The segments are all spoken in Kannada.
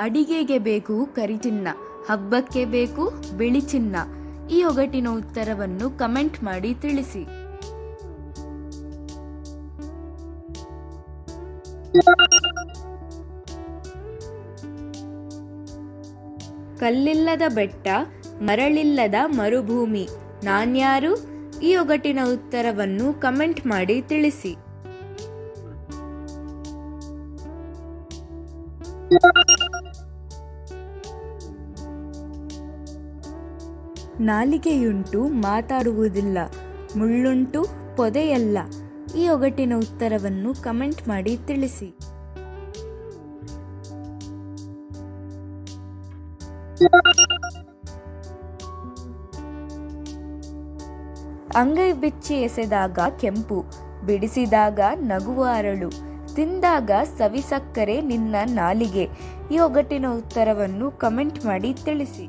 ಅಡಿಗೆಗೆ ಬೇಕು ಕರಿಚಿನ್ನ, ಹಬ್ಬಕ್ಕೆ ಬೇಕು ಬಿಳಿ ಚಿನ್ನ ಈ ಒಗಟಿನ ಉತ್ತರವನ್ನು ಕಮೆಂಟ್ ಮಾಡಿ ತಿಳಿಸಿ. ಕಲ್ಲಿಲ್ಲದ ಬೆಟ್ಟ, ಮರಳಿಲ್ಲದ ಮರುಭೂಮಿ. ನಾನ್ಯಾರು? ಈ ಒಗಟಿನ ಉತ್ತರವನ್ನು ಕಮೆಂಟ್ ಮಾಡಿ ತಿಳಿಸಿ. ನಾಲಿಗೆಯುಂಟು ಮಾತಾಡುವುದಿಲ್ಲ, ಮುಳ್ಳುಂಟು ಪೊದೆಯಲ್ಲ. ಈ ಒಗಟಿನ ಉತ್ತರವನ್ನು ಕಮೆಂಟ್ ಮಾಡಿ ತಿಳಿಸಿ. ಅಂಗೈ ಬಿಚ್ಚಿ ಎಸೆದಾಗ ಕೆಂಪು, ಬಿಡಿಸಿದಾಗ ನಗುವ ಅರಳು, ತಿಂದಾಗ ಸವಿಸಕ್ಕರೆ ನಿನ್ನ ನಾಲಿಗೆ. ಈ ಒಗಟಿನ ಉತ್ತರವನ್ನು ಕಮೆಂಟ್ ಮಾಡಿ ತಿಳಿಸಿ.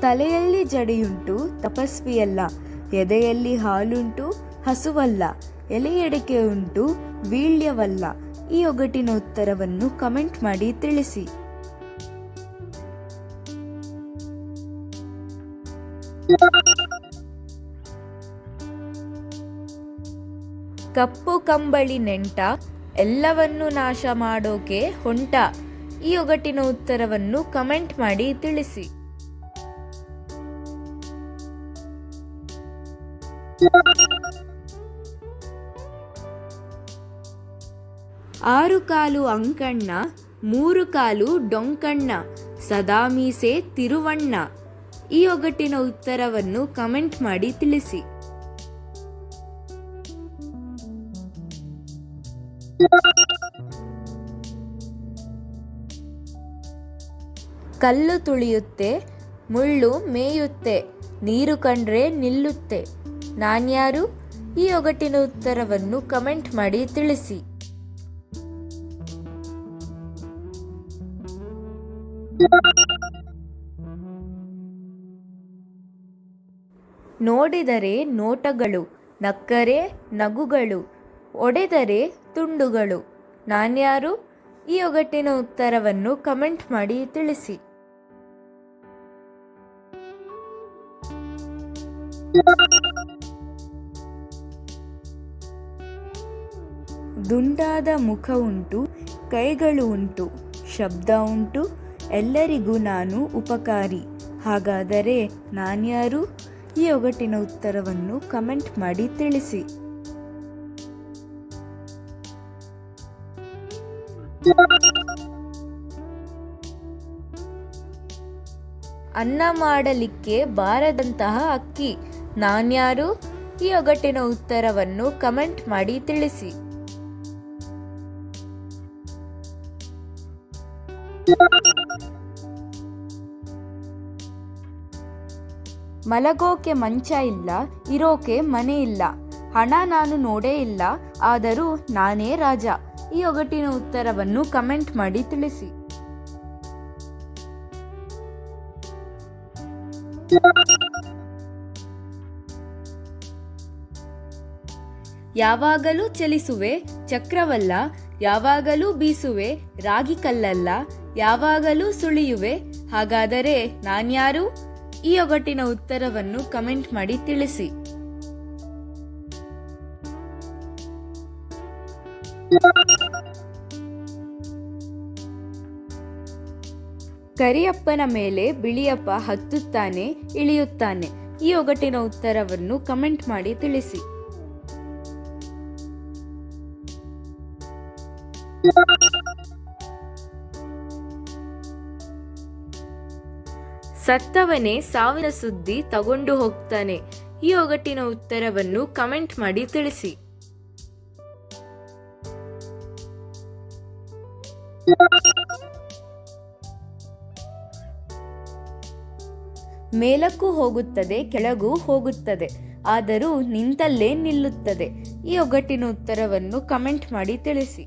ತಲೆಯಲ್ಲಿ ಜಡೆಯುಂಟು, ತಪಸ್ವಿಯಲ್ಲ. ಎದೆಯಲ್ಲಿ ಹಾಲುಂಟು, ಹಸುವಲ್ಲ. ಎಲೆಯಡಿಕೆ ಉಂಟು, ವೀಳ್ಯವಲ್ಲ. ಈ ಒಗಟಿನ ಉತ್ತರವನ್ನು ಕಮೆಂಟ್ ಮಾಡಿ ತಿಳಿಸಿ. ಕಪ್ಪು ಕಂಬಳಿ ನೆಂಟ ಎಲ್ಲವನ್ನು ನಾಶ ಮಾಡೋಕೆ ಹೊಂಟ. ಈ ಒಗಟಿನ ಉತ್ತರವನ್ನು ಕಮೆಂಟ್ ಮಾಡಿ ತಿಳಿಸಿ. ಆರು ಕಾಲು ಅಂಕಣ್ಣ, ಮೂರು ಕಾಲು ಡೊಂಕಣ್ಣ ಸದಾ ಮೀಸೆ ತಿರುವಣ್ಣ. ಈ ಒಗಟಿನ ಉತ್ತರವನ್ನು ಕಮೆಂಟ್ ಮಾಡಿ ತಿಳಿಸಿ. ಕಲ್ಲು ತುಳಿಯುತ್ತೆ, ಮುಳ್ಳು ಮೇಯುತ್ತೆ, ನೀರು ಕಂಡ್ರೆ ನಿಲ್ಲುತ್ತೆ. ನಾನ್ಯಾರು? ಈ ಒಗಟಿನ ಉತ್ತರವನ್ನು ಕಮೆಂಟ್ ಮಾಡಿ ತಿಳಿಸಿ. ನೋಡಿದರೆ ನೋಟಗಳು, ನಕ್ಕರೆ ನಗುಗಳು. ಒಡೆದರೆ ತುಂಡುಗಳು. ನಾನ್ಯಾರು? ಈ ಒಗಟಿನ ಉತ್ತರವನ್ನು ಕಮೆಂಟ್ ಮಾಡಿ ತಿಳಿಸಿ. ದುಂಡಾದ ಮುಖ ಉಂಟು, ಕೈಗಳು ಉಂಟು, ಶಬ್ದ ಉಂಟು, ಎಲ್ಲರಿಗೂ ನಾನು ಉಪಕಾರಿ. ಹಾಗಾದರೆ ನಾನ್ಯಾರು? ಈ ಒಗಟಿನ ಉತ್ತರವನ್ನು ಕಮೆಂಟ್ ಮಾಡಿ ತಿಳಿಸಿ. ಅನ್ನ ಮಾಡಲಿಕ್ಕೆ ಬಾರದಂತಹ ಅಕ್ಕಿ. ನಾನ್ಯಾರು? ಈ ಒಗಟಿನ ಉತ್ತರವನ್ನು ಕಮೆಂಟ್ ಮಾಡಿ ತಿಳಿಸಿ. ಮಲಗೋಕೆ ಮಂಚ ಇಲ್ಲ, ಇರೋಕೆ ಮನೆ ಇಲ್ಲ. ಹಣ ನಾನು ನೋಡೇ ಇಲ್ಲ, ಆದರೂ ನಾನೇ ರಾಜ. ಈ ಒಗಟಿನ ಉತ್ತರವನ್ನು ಕಮೆಂಟ್ ಮಾಡಿ ತಿಳಿಸಿ. ಯಾವಾಗಲೂ ಚಲಿಸುವೆ ಚಕ್ರವಲ್ಲ, ಯಾವಾಗಲೂ ಬೀಸುವೆ ರಾಗಿ ಕಲ್ಲಲ್ಲ, ಯಾವಾಗಲೂ ಸುಳಿಯುವೆ, ಹಾಗಾದರೆ ನಾನ್ಯಾರು? ಈ ಒಗಟಿನ ಉತ್ತರವನ್ನು ಕಮೆಂಟ್ ಮಾಡಿ ತಿಳಿಸಿ. ಕರಿಯಪ್ಪನ ಮೇಲೆ ಬಿಳಿಯಪ್ಪ ಹತ್ತುತ್ತಾನೆ, ಇಳಿಯುತ್ತಾನೆ. ಈ ಒಗಟಿನ ಉತ್ತರವನ್ನು ಕಮೆಂಟ್ ಮಾಡಿ ತಿಳಿಸಿ. ಸತ್ತವನೇ ಸಾವಿನ ಸುದ್ದಿ ತಗೊಂಡು ಹೋಗ್ತಾನೆ. ಈ ಒಗಟಿನ ಉತ್ತರವನ್ನು ಕಮೆಂಟ್ ಮಾಡಿ ತಿಳಿಸಿ. ಮೇಲಕ್ಕೂ ಹೋಗುತ್ತದೆ, ಕೆಳಗೂ ಹೋಗುತ್ತದೆ, ಆದರೂ ನಿಂತಲ್ಲೇ ನಿಲ್ಲುತ್ತದೆ. ಈ ಒಗಟಿನ ಉತ್ತರವನ್ನು ಕಮೆಂಟ್ ಮಾಡಿ ತಿಳಿಸಿ.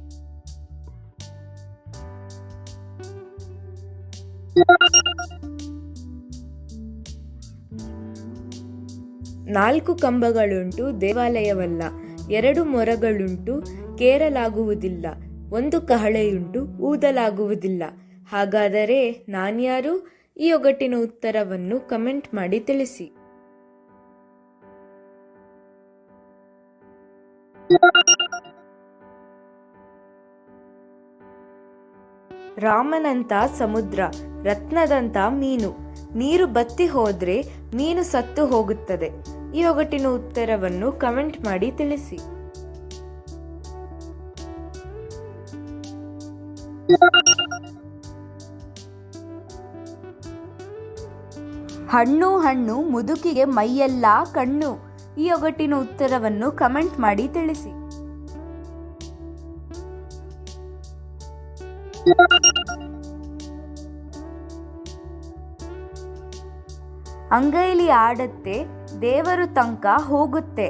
ನಾಲ್ಕು ಕಂಬಗಳುಂಟು ದೇವಾಲಯವಲ್ಲ, ಎರಡು ಮೊರಗಳುಂಟು, ಕೇರಲಾಗುವುದಿಲ್ಲ. ಒಂದು ಕಹಳೆಯುಂಟು ಊದಲಾಗುವುದಿಲ್ಲ. ಹಾಗಾದರೆ ನಾನ್ಯಾರು? ಈ ಒಗಟಿನ ಉತ್ತರವನ್ನು ಕಮೆಂಟ್ ಮಾಡಿ ತಿಳಿಸಿ. ರಾಮನಂತ ಸಮುದ್ರ, ರತ್ನದಂತ ಮೀನು. ನೀರು ಬತ್ತಿ ಹೋದ್ರೆ ಮೀನು ಸತ್ತು ಹೋಗುತ್ತದೆ. ಈ ಒಗಟಿನ ಉತ್ತರವನ್ನು ಕಮೆಂಟ್ ಮಾಡಿ ತಿಳಿಸಿ. ಹಣ್ಣು ಹಣ್ಣು ಮುದುಕಿಗೆ ಮೈಯೆಲ್ಲ ಕಣ್ಣು. ಈ ಒಗಟಿನ ಉತ್ತರವನ್ನು ಕಮೆಂಟ್ ಮಾಡಿ ತಿಳಿಸಿ. ಅಂಗೈಲಿ ಆಡತ್ತೆ, ದೇವರು ತನಕ ಹೋಗುತ್ತೆ.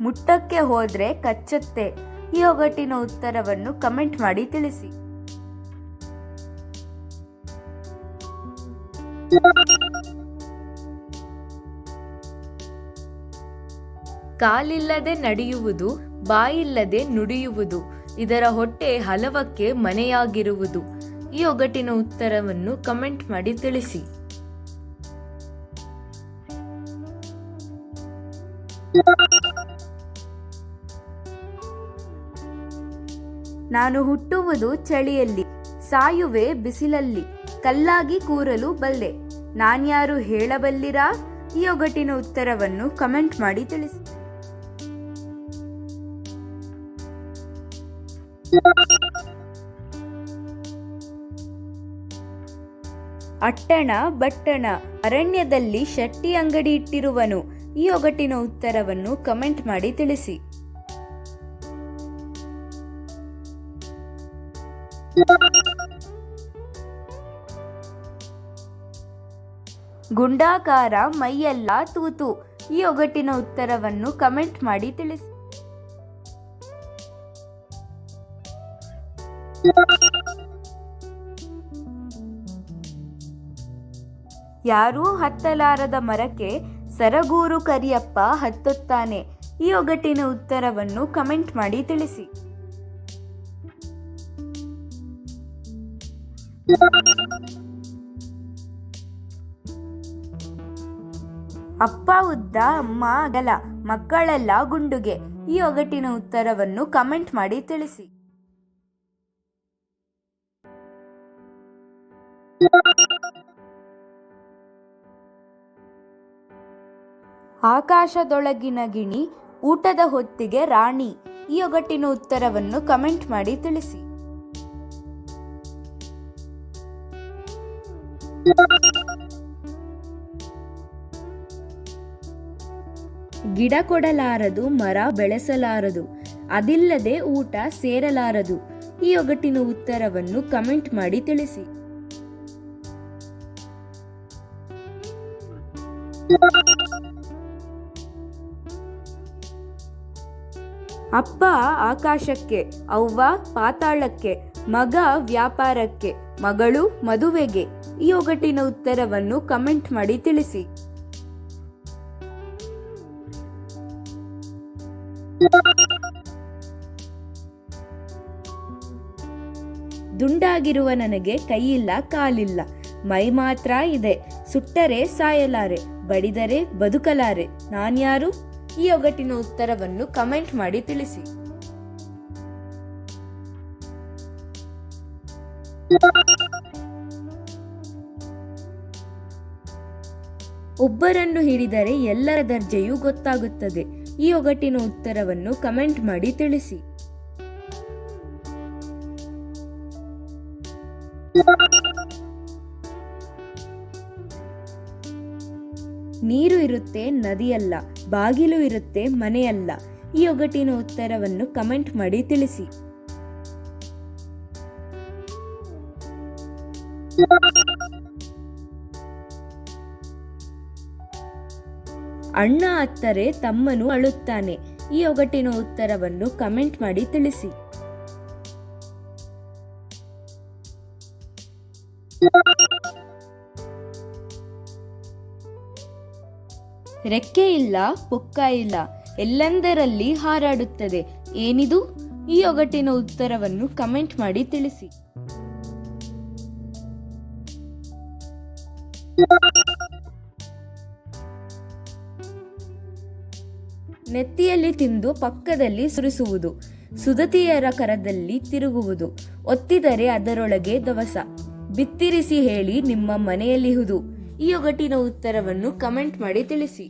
ಮುಟ್ಟಕ್ಕೆ ಹೋದ್ರೆ ಕಚ್ಚತ್ತೆ. ಈ ಒಗಟಿನ ಉತ್ತರವನ್ನು ಕಮೆಂಟ್ ಮಾಡಿ ತಿಳಿಸಿ. ಕಾಲಿಲ್ಲದೆ ನಡೆಯುವುದು, ಬಾಯಿಲ್ಲದೆ ನುಡಿಯುವುದು, ಇದರ ಹೊಟ್ಟೆ ಹಲವಕ್ಕೆ ಮನೆಯಾಗಿರುವುದು. ಈ ಒಗಟಿನ ಉತ್ತರವನ್ನು ಕಮೆಂಟ್ ಮಾಡಿ ತಿಳಿಸಿ. ನಾನು ಹುಟ್ಟುವುದು ಚಳಿಯಲ್ಲಿ, ಸಾಯುವೆ ಬಿಸಿಲಲ್ಲಿ, ಕಲ್ಲಾಗಿ ಕೂರಲು ಬಲ್ಲೆ. ನಾನ್ಯಾರು ಹೇಳಬಲ್ಲಿರಾ? ಈ ಒಗಟಿನ ಉತ್ತರವನ್ನು ಕಮೆಂಟ್ ಮಾಡಿ ತಿಳಿಸಿ. ಅಟ್ಟಣ ಬಟ್ಟಣ ಅರಣ್ಯದಲ್ಲಿ ಶೆಟ್ಟಿ ಅಂಗಡಿ ಇಟ್ಟಿರುವನು. ಈ ಒಗಟಿನ ಉತ್ತರವನ್ನು ಕಮೆಂಟ್ ಮಾಡಿ ತಿಳಿಸಿ. ಗುಂಡಾಕಾರ ಮೈಯೆಲ್ಲ ತೂತು. ಈ ಒಗಟಿನ ಉತ್ತರವನ್ನು ಕಮೆಂಟ್ ಮಾಡಿ ತಿಳಿಸಿ. ಯಾರೂ ಹತ್ತಲಾರದ ಮರಕ್ಕೆ ಸರಗೂರು ಕರಿಯಪ್ಪ ಹತ್ತುತ್ತಾನೆ. ಈ ಒಗಟಿನ ಉತ್ತರವನ್ನು ಕಮೆಂಟ್ ಮಾಡಿ ತಿಳಿಸಿ. ಅಪ್ಪ ಉದ್ದ, ಅಮ್ಮ ಅಗಲ, ಮಕ್ಕಳೆಲ್ಲ ಗುಂಡುಗೆ. ಈ ಒಗಟಿನ ಉತ್ತರವನ್ನು ಕಮೆಂಟ್ ಮಾಡಿ ತಿಳಿಸಿ. ಆಕಾಶದೊಳಗಿನ ಗಿಣಿ, ಊಟದ ಹೊತ್ತಿಗೆ ರಾಣಿ. ಈ ಒಗಟ್ಟಿನ ಉತ್ತರವನ್ನು ಕಮೆಂಟ್ ಮಾಡಿ ತಿಳಿಸಿ. ಗಿಡ ಕೊಡಲಾರದು, ಮರ ಬೆಳೆಸಲಾರದು, ಅದಿಲ್ಲದೆ ಊಟ ಸೇರಲಾರದು. ಈ ಒಗಟ್ಟಿನ ಉತ್ತರವನ್ನು ಕಮೆಂಟ್ ಮಾಡಿ ತಿಳಿಸಿ. ಅಪ್ಪ ಆಕಾಶಕ್ಕೆ, ಅವ್ವ ಪಾತಾಳಕ್ಕೆ, ಮಗ ವ್ಯಾಪಾರಕ್ಕೆ, ಮಗಳು ಮದುವೆಗೆ, ಈ ಒಗಟಿನ ಉತ್ತರವನ್ನು ಕಮೆಂಟ್ ಮಾಡಿ ತಿಳಿಸಿ. ದುಂಡಾಗಿರುವ ನನಗೆ ಕೈಯಿಲ್ಲ, ಕಾಲಿಲ್ಲ, ಮೈ ಮಾತ್ರ ಇದೆ, ಸುಟ್ಟರೆ ಸಾಯಲಾರೆ. ಬಡಿದರೆ ಬದುಕಲಾರೆ. ನಾನ್ಯಾರು ಈ ಒಗಟಿನ ಉತ್ತರವನ್ನು ಕಮೆಂಟ್ ಮಾಡಿ ತಿಳಿಸಿ. ಒಬ್ಬರನ್ನು ಹಿಡಿದರೆ ಎಲ್ಲರ ದರ್ಜೆಯೂ ಗೊತ್ತಾಗುತ್ತದೆ. ಈ ಒಗಟಿನ ಉತ್ತರವನ್ನು ಕಮೆಂಟ್ ಮಾಡಿ ತಿಳಿಸಿ. ನೀರು ಇರುತ್ತೆ, ನದಿಯಲ್ಲ, ಬಾಗಿಲು ಇರುತ್ತೆ, ಮನೆಯಲ್ಲ. ಈ ಒಗಟಿನ ಉತ್ತರವನ್ನು ಕಮೆಂಟ್ ಮಾಡಿ ತಿಳಿಸಿ. ಅಣ್ಣ ಅತ್ತರೆ ತಮ್ಮನು ಅಳುತ್ತಾನೆ. ಈ ಒಗಟಿನ ಉತ್ತರವನ್ನು ಕಮೆಂಟ್ ಮಾಡಿ ತಿಳಿಸಿ. ರೆಕ್ಕೆ ಇಲ್ಲ, ಪೊಕ್ಕ ಇಲ್ಲ, ಎಲ್ಲೆಂದರಲ್ಲಿ ಹಾರಾಡುತ್ತದೆ. ಏನಿದು? ಈ ಒಗಟಿನ ಉತ್ತರವನ್ನು ಕಮೆಂಟ್ ಮಾಡಿ ತಿಳಿಸಿ. ನೆತ್ತಿಯಲ್ಲಿ ತಿಂದು ಪಕ್ಕದಲ್ಲಿ ಸುರಿಸುವುದು, ಸುದತಿಯರ ಕರದಲ್ಲಿ ತಿರುಗುವುದು, ಒತ್ತಿದರೆ ಅದರೊಳಗೆ ದವಸ. ಬಿತ್ತಿರಿಸಿ ಹೇಳಿ ನಿಮ್ಮ ಮನೆಯಲ್ಲಿಹುದು. ಈ ಒಗಟಿನ ಉತ್ತರವನ್ನು ಕಮೆಂಟ್ ಮಾಡಿ ತಿಳಿಸಿ.